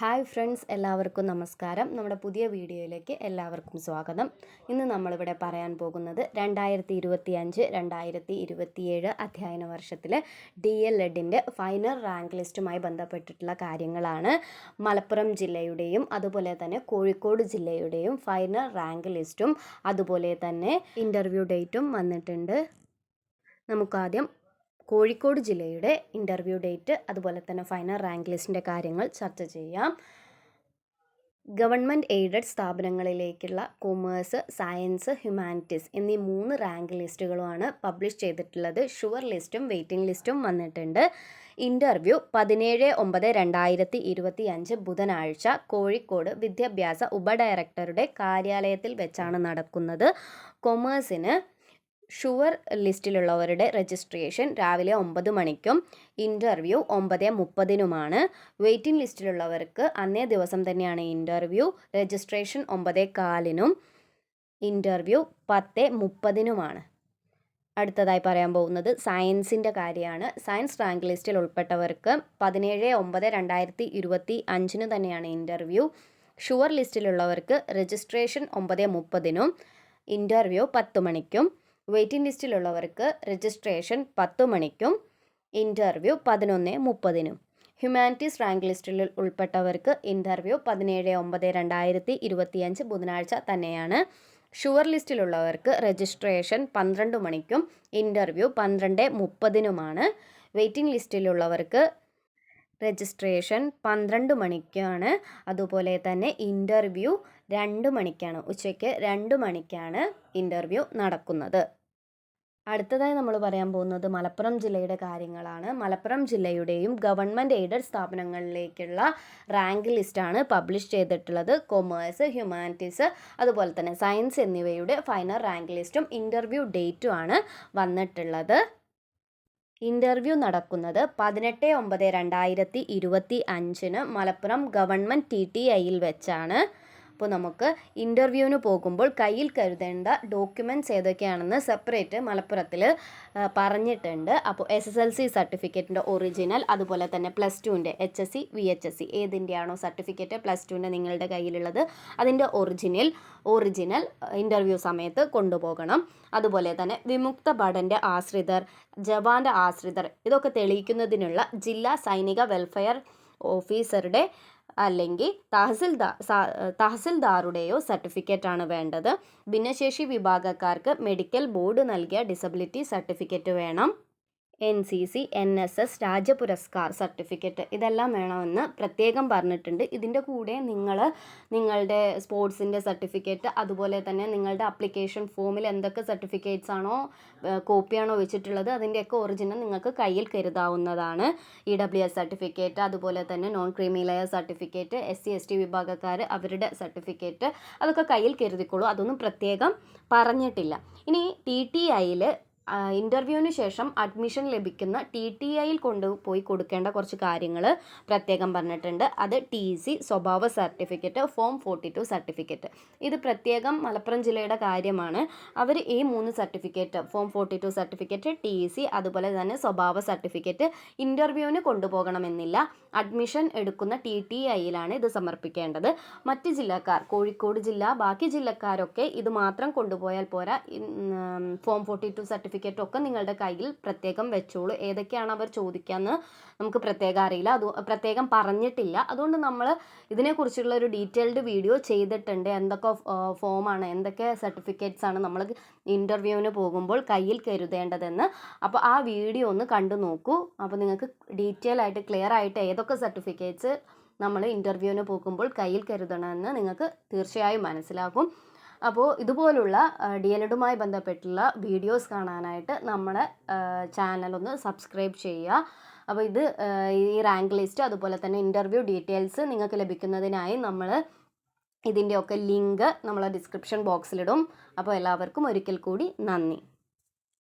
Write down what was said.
Hi friends എല്ലാവർക്കും നമസ്കാരം. നമ്മുടെ പുതിയ വീഡിയോയിലേക്ക് എല്ലാവർക്കും സ്വാഗതം. ഇന്ന് നമ്മളിവിടെ പറയാൻ പോകുന്നത് രണ്ടായിരത്തി ഇരുപത്തി അഞ്ച് രണ്ടായിരത്തി ഇരുപത്തിയേഴ് അധ്യയന വർഷത്തിലെ ഡി എൽ എഡിന്റെ ഫൈനൽ റാങ്ക് ലിസ്റ്റുമായി ബന്ധപ്പെട്ടിട്ടുള്ള കാര്യങ്ങളാണ്. മലപ്പുറം ജില്ലയുടെയും അതുപോലെ തന്നെ കോഴിക്കോട് ജില്ലയുടെയും ഫൈനൽ റാങ്ക് ലിസ്റ്റും അതുപോലെ തന്നെ ഇന്റർവ്യൂ ഡേറ്റും വന്നിട്ടുണ്ട്. നമുക്കാദ്യം കോഴിക്കോട് ജില്ലയുടെ ഇന്റർവ്യൂ ഡേറ്റ് അതുപോലെ തന്നെ ഫൈനൽ റാങ്ക് ലിസ്റ്റിന്റെ കാര്യങ്ങൾ ചർച്ച ചെയ്യാം. ഗവൺമെന്റ് എയ്ഡഡ് സ്ഥാപനങ്ങളിലേക്കുള്ള കൊമേഴ്സ് സയൻസ് ഹ്യൂമാനിറ്റീസ് എന്നീ മൂന്ന് റാങ്ക് ലിസ്റ്റുകളുമാണ് പബ്ലിഷ് ചെയ്തിട്ടുള്ളത്. ഷുവർ ലിസ്റ്റും വെയിറ്റിംഗ് ലിസ്റ്റും വന്നിട്ടുണ്ട്. ഇന്റർവ്യൂ പതിനേഴ് ഒമ്പത് രണ്ടായിരത്തി ഇരുപത്തി അഞ്ച് ബുധനാഴ്ച കോഴിക്കോട് വിദ്യാഭ്യാസ ഉപഡയറക്ടറുടെ കാര്യാലയത്തിൽ വെച്ചാണ് നടക്കുന്നത്. കൊമേഴ്സിന് ഷുവർ ലിസ്റ്റിലുള്ളവരുടെ രജിസ്ട്രേഷൻ രാവിലെ ഒമ്പത് മണിക്കും ഇന്റർവ്യൂ ഒമ്പത് മുപ്പതിനുമാണ്. വെയിറ്റിംഗ് ലിസ്റ്റിലുള്ളവർക്ക് അന്നേ ദിവസം തന്നെയാണ് ഇന്റർവ്യൂ രജിസ്ട്രേഷൻ ഒമ്പത് കാലിനും ഇന്റർവ്യൂ പത്ത് മുപ്പതിനുമാണ്. അടുത്തതായി പറയാൻ പോകുന്നത് സയൻസിന്റെ കാര്യമാണ്. സയൻസ് റാങ്ക് ലിസ്റ്റിൽ ഉൾപ്പെട്ടവർക്ക് പതിനേഴ് ഒമ്പത് രണ്ടായിരത്തി ഇരുപത്തി അഞ്ചിന് തന്നെയാണ് ഇന്റർവ്യൂ ഷുവർ ലിസ്റ്റിലുള്ളവർക്ക് രജിസ്ട്രേഷൻ ഒമ്പത് മുപ്പതിനും ഇന്റർവ്യൂ പത്ത് മണിക്കും വെയിറ്റിംഗ് ലിസ്റ്റിലുള്ളവർക്ക് രജിസ്ട്രേഷൻ പത്ത് മണിക്കും ഇന്റർവ്യൂ പതിനൊന്ന് മുപ്പതിനും. ഹ്യൂമാനിറ്റീസ് റാങ്ക് ലിസ്റ്റിൽ ഉൾപ്പെട്ടവർക്ക് ഇന്റർവ്യൂ പതിനേഴ് ഒമ്പത് രണ്ടായിരത്തി ഇരുപത്തിയഞ്ച് ബുധനാഴ്ച തന്നെയാണ്. ഷുവർ ലിസ്റ്റിലുള്ളവർക്ക് രജിസ്ട്രേഷൻ പന്ത്രണ്ട് മണിക്കും ഇന്റർവ്യൂ പന്ത്രണ്ട് മുപ്പതിനുമാണ്. വെയിറ്റിംഗ് ലിസ്റ്റിലുള്ളവർക്ക് രജിസ്ട്രേഷൻ പന്ത്രണ്ട് മണിക്കാണ്. അതുപോലെ തന്നെ ഇന്റർവ്യൂ രണ്ട് മണിക്കാണ്. ഉച്ചയ്ക്ക് രണ്ട് മണിക്കാണ് ഇന്റർവ്യൂ നടക്കുന്നത്. അടുത്തതായി നമ്മൾ പറയാൻ പോകുന്നത് മലപ്പുറം ജില്ലയുടെ കാര്യങ്ങളാണ്. മലപ്പുറം ജില്ലയുടെയും ഗവൺമെന്റ് എയ്ഡഡ് സ്ഥാപനങ്ങളിലേക്കുള്ള റാങ്ക് ലിസ്റ്റാണ് പബ്ലിഷ് ചെയ്തിട്ടുള്ളത്. കൊമേഴ്സ് ഹ്യൂമാനിറ്റീസ് അതുപോലെ തന്നെ സയൻസ് എന്നിവയുടെ ഫൈനൽ റാങ്ക് ലിസ്റ്റും ഇന്റർവ്യൂ ഡേറ്റും ആണ് വന്നിട്ടുള്ളത്. ഇന്റർവ്യൂ നടക്കുന്നത് പതിനെട്ട് ഒമ്പത് രണ്ടായിരത്തി ഇരുപത്തി അഞ്ചിന് മലപ്പുറം ഗവൺമെന്റ് ടി ടി ഐയിൽ വെച്ചാണ്. അപ്പോൾ നമുക്ക് ഇന്റർവ്യൂവിന് പോകുമ്പോൾ കയ്യിൽ കരുതേണ്ട ഡോക്യുമെന്റ്സ് ഏതൊക്കെയാണെന്ന് സെപ്പറേറ്റ് മലപ്പുറത്തിൽ പറഞ്ഞിട്ടുണ്ട്. അപ്പോൾ എസ് എസ് എൽ സി സർട്ടിഫിക്കറ്റിന്റെ ഒറിജിനൽ അതുപോലെ തന്നെ പ്ലസ് ടുവിന്റെ H S C V H S C ഏതിന്റെയാണോ certificate plus ടുവിന്റെ നിങ്ങളുടെ കയ്യിലുള്ളത് അതിന്റെ ഒറിജിനൽ ഒറിജിനൽ ഇന്റർവ്യൂ സമയത്ത് കൊണ്ടുപോകണം. അതുപോലെ തന്നെ വിമുക്ത ഭടന്റെ ആശ്രിതർ ജവാന്റെ ആശ്രിതർ ഇതൊക്കെ തെളിയിക്കുന്നതിനുള്ള ജില്ലാ സൈനിക വെൽഫെയർ ഓഫീസറുടെ അല്ലെങ്കിൽ തഹസിൽദാർ തഹസിൽദാറുടെയോ ആണ് വേണ്ടത്. ഭിന്നശേഷി വിഭാഗക്കാർക്ക് മെഡിക്കൽ ബോർഡ് നൽകിയ ഡിസബിലിറ്റി സർട്ടിഫിക്കറ്റ് വേണം. N C C N S S Rajya Puraskar certificate ഇതെല്ലാം വേണമെന്ന് പ്രത്യേകം പറഞ്ഞിട്ടുണ്ട്. ഇതിന്റെ കൂടെ നിങ്ങൾ നിങ്ങളുടെ സ്പോർട്സിന്റെ സർട്ടിഫിക്കറ്റ് അതുപോലെ തന്നെ നിങ്ങളുടെ അപ്ലിക്കേഷൻ ഫോമിൽ എന്തൊക്കെ സർട്ടിഫിക്കറ്റ്സ് ആണോ കോപ്പിയാണോ വെച്ചിട്ടുള്ളത് അതിന്റെയൊക്കെ ഒറിജിനൽ നിങ്ങൾക്ക് കയ്യിൽ കരുതാവുന്നതാണ്. ഇ ഡബ്ല്യു എസ് സർട്ടിഫിക്കറ്റ് അതുപോലെ തന്നെ non creamy layer certificate S C S T വിഭാഗക്കാർ അവരുടെ സർട്ടിഫിക്കറ്റ് അതൊക്കെ കയ്യിൽ കരുതിക്കോളൂ. അതൊന്നും പ്രത്യേകം പറഞ്ഞിട്ടില്ല. ഇനി ടി ടി ഐയിൽ ഇന്റർവ്യൂവിന് ശേഷം അഡ്മിഷൻ ലഭിക്കുന്ന ടി ടി ഐയിൽ കൊണ്ടുപോയി കൊടുക്കേണ്ട കുറച്ച് കാര്യങ്ങൾ പ്രത്യേകം പറഞ്ഞിട്ടുണ്ട്. അത് ടി സി സ്വഭാവ certificate form forty two certificate. ഇത് പ്രത്യേകം മലപ്പുറം ജില്ലയുടെ കാര്യമാണ്. അവർ ഈ മൂന്ന് certificate form forty two certificate T C അതുപോലെ തന്നെ സ്വഭാവ സർട്ടിഫിക്കറ്റ് ഇന്റർവ്യൂവിന് കൊണ്ടുപോകണമെന്നില്ല. അഡ്മിഷൻ എടുക്കുന്ന ടി ടി ഐയിലാണ് ഇത് സമർപ്പിക്കേണ്ടത്. മറ്റ് ജില്ലക്കാർ കോഴിക്കോട് ജില്ല ബാക്കി ജില്ലക്കാരൊക്കെ ഇത് മാത്രം കൊണ്ടുപോയാൽ പോരാ. Form forty two certificate certificate ഒക്കെ നിങ്ങളുടെ കയ്യിൽ പ്രത്യേകം വെച്ചോളൂ. ഏതൊക്കെയാണ് അവർ ചോദിക്കാമെന്ന് നമുക്ക് പ്രത്യേകം അറിയില്ല. അത് പ്രത്യേകം പറഞ്ഞിട്ടില്ല. അതുകൊണ്ട് നമ്മൾ ഇതിനെക്കുറിച്ചുള്ള ഒരു ഡീറ്റെയിൽഡ് വീഡിയോ ചെയ്തിട്ടുണ്ട്. എന്തൊക്കെ ഫോമാണ് എന്തൊക്കെ സർട്ടിഫിക്കറ്റ്സ് ആണ് നമ്മൾ ഇന്റർവ്യൂവിന് പോകുമ്പോൾ കയ്യിൽ കരുതേണ്ടതെന്ന്. അപ്പോൾ ആ വീഡിയോ ഒന്ന് കണ്ടു നോക്കൂ. അപ്പോൾ നിങ്ങൾക്ക് ഡീറ്റെയിൽ ആയിട്ട് ക്ലിയർ ആയിട്ട് ഏതൊക്കെ സർട്ടിഫിക്കറ്റ്സ് നമ്മൾ ഇന്റർവ്യൂവിന് പോകുമ്പോൾ കയ്യിൽ കരുതണമെന്ന് നിങ്ങൾക്ക് തീർച്ചയായും മനസ്സിലാകും. അപ്പോൾ ഇതുപോലുള്ള ഡി എൽ എഡുമായി ബന്ധപ്പെട്ടുള്ള വീഡിയോസ് കാണാനായിട്ട് നമ്മുടെ ചാനലൊന്ന് സബ്സ്ക്രൈബ് ചെയ്യുക. അപ്പോൾ ഇത് ഈ റാങ്ക് ലിസ്റ്റ് അതുപോലെ തന്നെ ഇന്റർവ്യൂ ഡീറ്റെയിൽസ് നിങ്ങൾക്ക് ലഭിക്കുന്നതിനായി നമ്മൾ ഇതിന്റെയൊക്കെ ലിങ്ക് നമ്മൾ ഡിസ്ക്രിപ്ഷൻ ബോക്സിലിടും. അപ്പോൾ എല്ലാവർക്കും ഒരിക്കൽ കൂടി നന്ദി.